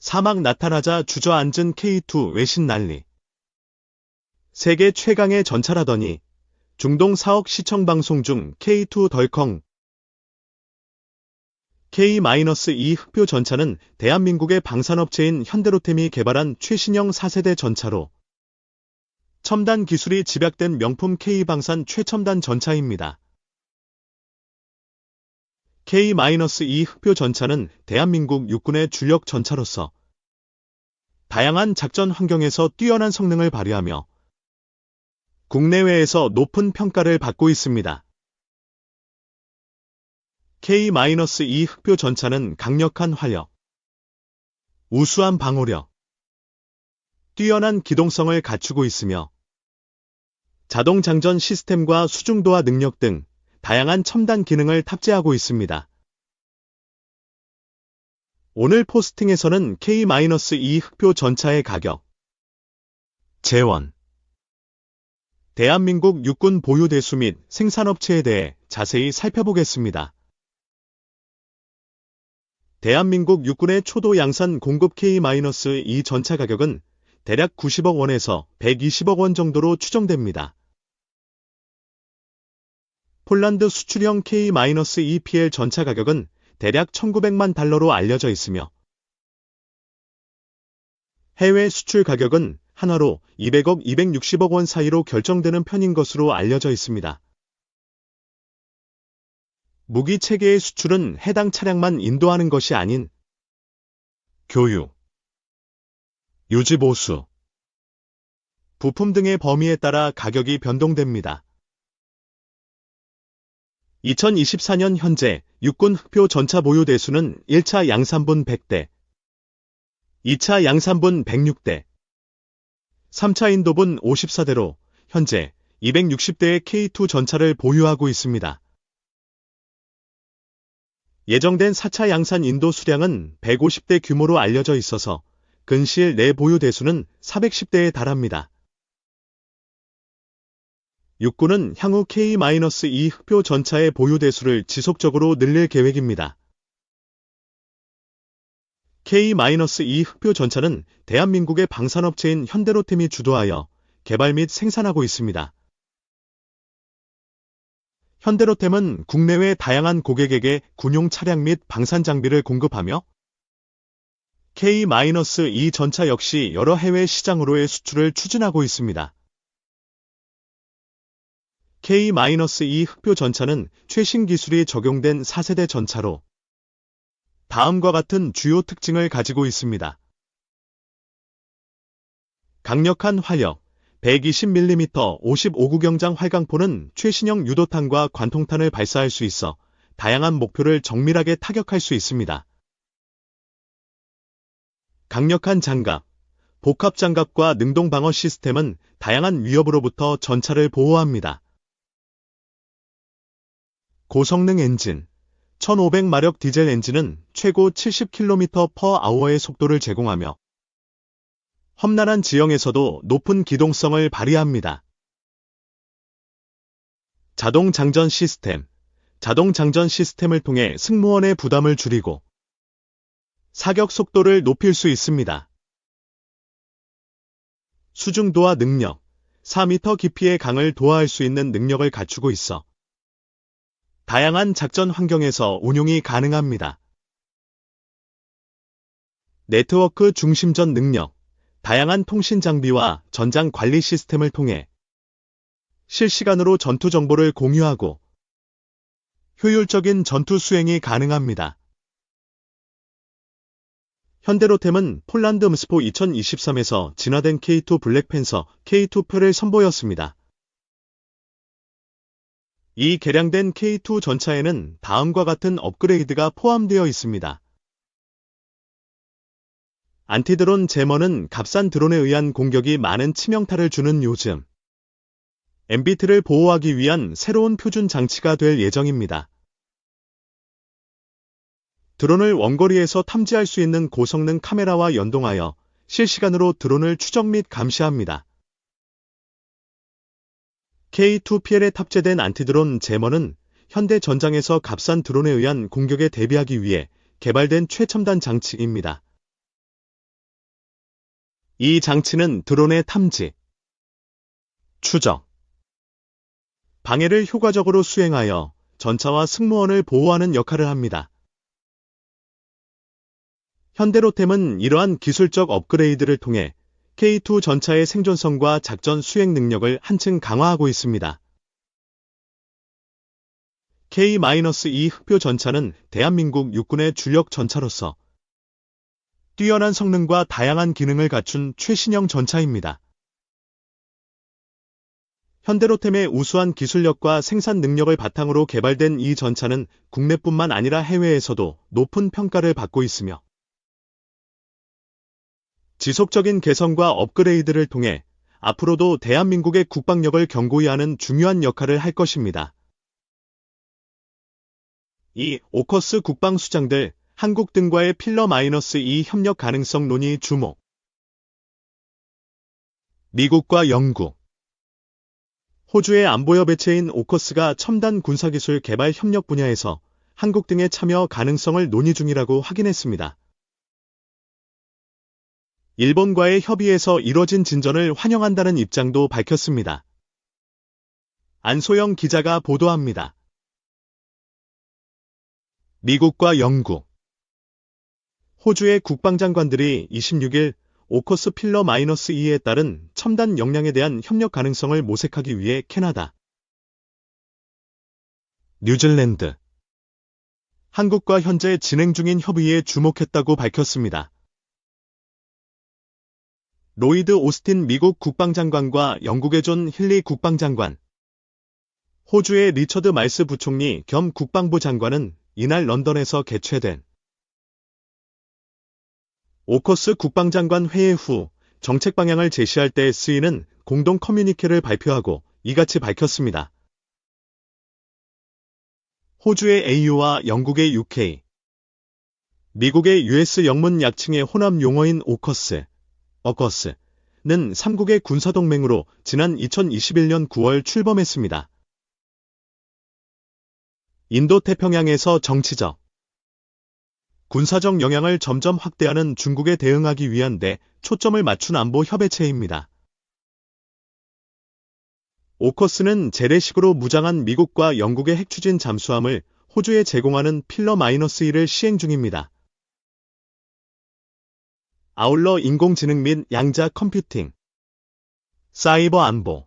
사막 나타나자 주저앉은 K2 외신 난리. 세계 최강의 전차라더니 중동 4억 시청 방송 중 K2 덜컹 K-2 흑표 전차는 대한민국의 방산업체인 현대로템이 개발한 최신형 4세대 전차로 첨단 기술이 집약된 명품 K-방산 최첨단 전차입니다. K-2 흑표 전차는 대한민국 육군의 주력 전차로서 다양한 작전 환경에서 뛰어난 성능을 발휘하며 국내외에서 높은 평가를 받고 있습니다. K-2 흑표 전차는 강력한 화력, 우수한 방호력, 뛰어난 기동성을 갖추고 있으며 자동 장전 시스템과 수중도화 능력 등 다양한 첨단 기능을 탑재하고 있습니다. 오늘 포스팅에서는 K-2 흑표 전차의 가격, 재원, 대한민국 육군 보유 대수 및 생산업체에 대해 자세히 살펴보겠습니다. 대한민국 육군의 초도 양산 공급 K-2 전차 가격은 대략 90억 원에서 120억 원 정도로 추정됩니다. 폴란드 수출형 K-2PL 전차 가격은 대략 1900만 달러로 알려져 있으며 해외 수출 가격은 한화로 200억 260억 원 사이로 결정되는 편인 것으로 알려져 있습니다. 무기 체계의 수출은 해당 차량만 인도하는 것이 아닌 교육, 유지보수, 부품 등의 범위에 따라 가격이 변동됩니다. 2024년 현재 육군 흑표 전차 보유 대수는 1차 양산분 100대, 2차 양산분 106대, 3차 인도분 54대로 현재 260대의 K2 전차를 보유하고 있습니다. 예정된 4차 양산 인도 수량은 150대 규모로 알려져 있어서 근시일 내 보유 대수는 410대에 달합니다. 육군은 향후 K-2 흑표 전차의 보유 대수를 지속적으로 늘릴 계획입니다. K-2 흑표 전차는 대한민국의 방산업체인 현대로템이 주도하여 개발 및 생산하고 있습니다. 현대로템은 국내외 다양한 고객에게 군용 차량 및 방산 장비를 공급하며 K-2 전차 역시 여러 해외 시장으로의 수출을 추진하고 있습니다. K-2 흑표 전차는 최신 기술이 적용된 4세대 전차로 다음과 같은 주요 특징을 가지고 있습니다. 강력한 화력, 120mm 55구경장 활강포는 최신형 유도탄과 관통탄을 발사할 수 있어 다양한 목표를 정밀하게 타격할 수 있습니다. 강력한 장갑, 복합장갑과 능동방어 시스템은 다양한 위협으로부터 전차를 보호합니다. 고성능 엔진 1500마력 디젤 엔진은 최고 70km/h의 속도를 제공하며 험난한 지형에서도 높은 기동성을 발휘합니다. 자동 장전 시스템 자동 장전 시스템을 통해 승무원의 부담을 줄이고 사격 속도를 높일 수 있습니다. 수중도화 능력 4m 깊이의 강을 도하할 수 있는 능력을 갖추고 있어 다양한 작전 환경에서 운용이 가능합니다. 네트워크 중심전 능력, 다양한 통신 장비와 전장 관리 시스템을 통해 실시간으로 전투 정보를 공유하고 효율적인 전투 수행이 가능합니다. 현대로템은 폴란드 음스포 2023에서 진화된 K2 블랙팬서 K2표를 선보였습니다. 이 개량된 K2 전차에는 다음과 같은 업그레이드가 포함되어 있습니다. 안티드론 제머는 값싼 드론에 의한 공격이 많은 치명타를 주는 요즘 MBT를 보호하기 위한 새로운 표준 장치가 될 예정입니다. 드론을 원거리에서 탐지할 수 있는 고성능 카메라와 연동하여 실시간으로 드론을 추적 및 감시합니다. K2PL에 탑재된 안티드론 제머는 현대 전장에서 값싼 드론에 의한 공격에 대비하기 위해 개발된 최첨단 장치입니다. 이 장치는 드론의 탐지, 추적, 방해를 효과적으로 수행하여 전차와 승무원을 보호하는 역할을 합니다. 현대로템은 이러한 기술적 업그레이드를 통해 K2 전차의 생존성과 작전 수행 능력을 한층 강화하고 있습니다. K-2 흑표 전차는 대한민국 육군의 주력 전차로서 뛰어난 성능과 다양한 기능을 갖춘 최신형 전차입니다. 현대로템의 우수한 기술력과 생산 능력을 바탕으로 개발된 이 전차는 국내뿐만 아니라 해외에서도 높은 평가를 받고 있으며 지속적인 개선과 업그레이드를 통해 앞으로도 대한민국의 국방력을 견고히 하는 중요한 역할을 할 것입니다. 이 오커스 국방수장들 한국 등과의 필러 마이너스 2 협력 가능성 논의 주목 미국과 영국 호주의 안보협 매체인 오커스가 첨단 군사기술 개발 협력 분야에서 한국 등의 참여 가능성을 논의 중이라고 확인했습니다. 일본과의 협의에서 이뤄진 진전을 환영한다는 입장도 밝혔습니다. 안소영 기자가 보도합니다. 미국과 영국 호주의 국방장관들이 26일 오커스 필러 마이너스 2에 따른 첨단 역량에 대한 협력 가능성을 모색하기 위해 캐나다, 뉴질랜드, 한국과 현재 진행 중인 협의에 주목했다고 밝혔습니다. 로이드 오스틴 미국 국방장관과 영국의 존 힐리 국방장관, 호주의 리처드 말스 부총리 겸 국방부 장관은 이날 런던에서 개최된 오커스 국방장관 회의 후 정책 방향을 제시할 때 쓰이는 공동 커뮤니케를 발표하고 이같이 밝혔습니다. 호주의 AU와 영국의 UK, 미국의 US 영문 약칭의 혼합 용어인 오커스, 어커스는 삼국의 군사동맹으로 지난 2021년 9월 출범했습니다. 인도태평양에서 정치적, 군사적 영향을 점점 확대하는 중국에 대응하기 위한 데 초점을 맞춘 안보 협의체입니다. 오커스는 재래식으로 무장한 미국과 영국의 핵추진 잠수함을 호주에 제공하는 필러 마이너스 1을 시행 중입니다. 아울러 인공지능 및 양자 컴퓨팅, 사이버 안보,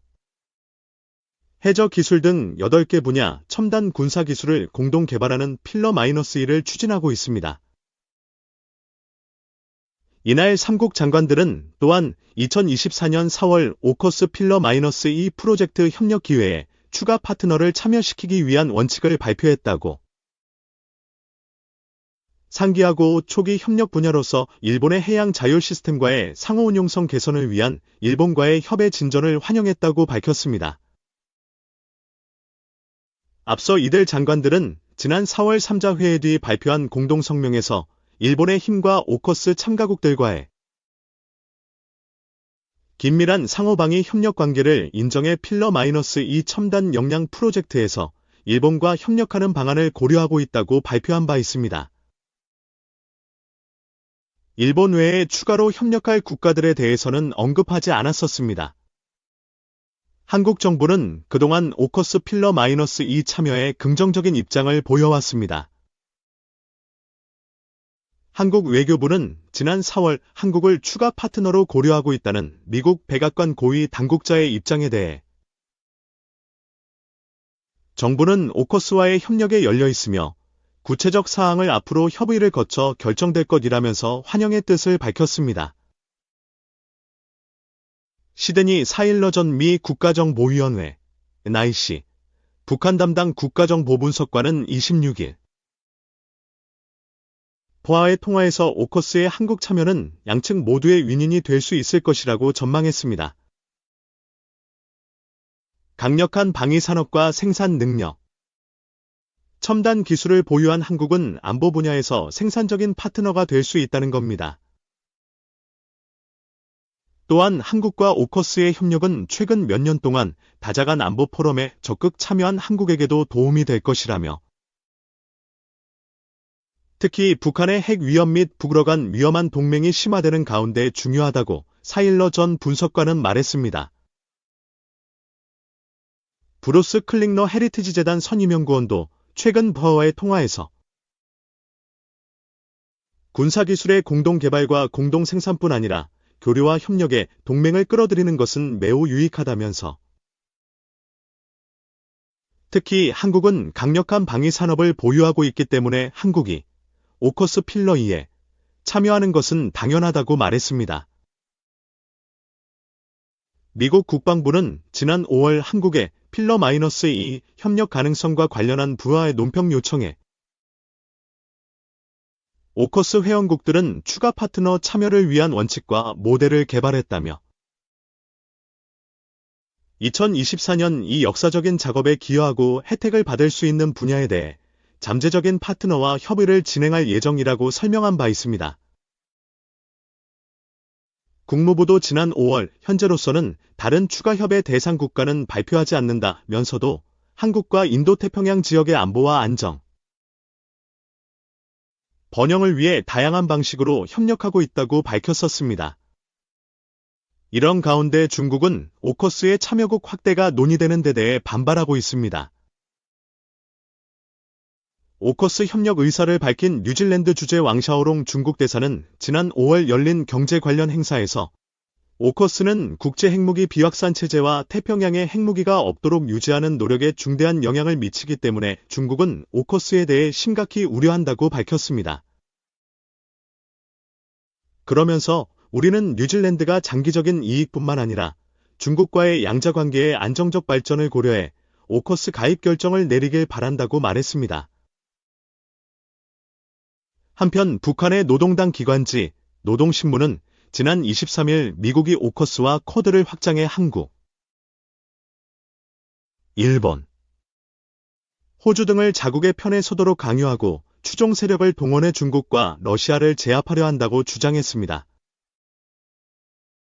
해저 기술 등 8개 분야 첨단 군사 기술을 공동 개발하는 필러 마이너스 1을 추진하고 있습니다. 이날 삼국 장관들은 또한 2024년 4월 오커스 필러 마이너스 2 프로젝트 협력 기회에 추가 파트너를 참여시키기 위한 원칙을 발표했다고 상기하고 초기 협력 분야로서 일본의 해양 자율 시스템과의 상호 운용성 개선을 위한 일본과의 협의 진전을 환영했다고 밝혔습니다. 앞서 이들 장관들은 지난 4월 3자 회의 뒤 발표한 공동 성명에서 일본의 힘과 오커스 참가국들과의 긴밀한 상호방위 협력 관계를 인정해 필러 마이너스 2 첨단 역량 프로젝트에서 일본과 협력하는 방안을 고려하고 있다고 발표한 바 있습니다. 일본 외에 추가로 협력할 국가들에 대해서는 언급하지 않았었습니다. 한국 정부는 그동안 오커스 필러 마이너스 2 참여에 긍정적인 입장을 보여왔습니다. 한국 외교부는 지난 4월 한국을 추가 파트너로 고려하고 있다는 미국 백악관 고위 당국자의 입장에 대해 정부는 오커스와의 협력에 열려 있으며 구체적 사항을 앞으로 협의를 거쳐 결정될 것이라면서 환영의 뜻을 밝혔습니다. 시드니 4일러 전 미 국가정보위원회 NIC 북한 담당 국가정보분석관은 26일 보아의 통화에서 오커스의 한국 참여는 양측 모두의 윈윈이 될 수 있을 것이라고 전망했습니다. 강력한 방위 산업과 생산 능력, 첨단 기술을 보유한 한국은 안보 분야에서 생산적인 파트너가 될 수 있다는 겁니다. 또한 한국과 오커스의 협력은 최근 몇 년 동안 다자간 안보 포럼에 적극 참여한 한국에게도 도움이 될 것이라며 특히 북한의 핵 위험 및 북으로 간 위험한 동맹이 심화되는 가운데 중요하다고 사일러 전 분석관은 말했습니다. 브루스 클링너 헤리티지 재단 선임연구원도 최근 버와의 통화에서 군사기술의 공동 개발과 공동 생산뿐 아니라 교류와 협력에 동맹을 끌어들이는 것은 매우 유익하다면서 특히 한국은 강력한 방위 산업을 보유하고 있기 때문에 한국이 오커스 필러 2에 참여하는 것은 당연하다고 말했습니다. 미국 국방부는 지난 5월 한국에 필러 마이너스 2 협력 가능성과 관련한 부하의 논평 요청에 오커스 회원국들은 추가 파트너 참여를 위한 원칙과 모델을 개발했다며 2024년 이 역사적인 작업에 기여하고 혜택을 받을 수 있는 분야에 대해 잠재적인 파트너와 협의를 진행할 예정이라고 설명한 바 있습니다. 국무부도 지난 5월 현재로서는 다른 추가 협의 대상 국가는 발표하지 않는다면서도 한국과 인도태평양 지역의 안보와 안정, 번영을 위해 다양한 방식으로 협력하고 있다고 밝혔었습니다. 이런 가운데 중국은 오커스의 참여국 확대가 논의되는 데 대해 반발하고 있습니다. 오커스 협력 의사를 밝힌 뉴질랜드 주재 왕샤오롱 중국 대사는 지난 5월 열린 경제 관련 행사에서 오커스는 국제 핵무기 비확산 체제와 태평양에 핵무기가 없도록 유지하는 노력에 중대한 영향을 미치기 때문에 중국은 오커스에 대해 심각히 우려한다고 밝혔습니다. 그러면서 우리는 뉴질랜드가 장기적인 이익뿐만 아니라 중국과의 양자 관계의 안정적 발전을 고려해 오커스 가입 결정을 내리길 바란다고 말했습니다. 한편 북한의 노동당 기관지 노동신문은 지난 23일 미국이 오커스와 코드를 확장해 한국, 일본, 호주 등을 자국의 편에 서도록 강요하고 추종 세력을 동원해 중국과 러시아를 제압하려 한다고 주장했습니다.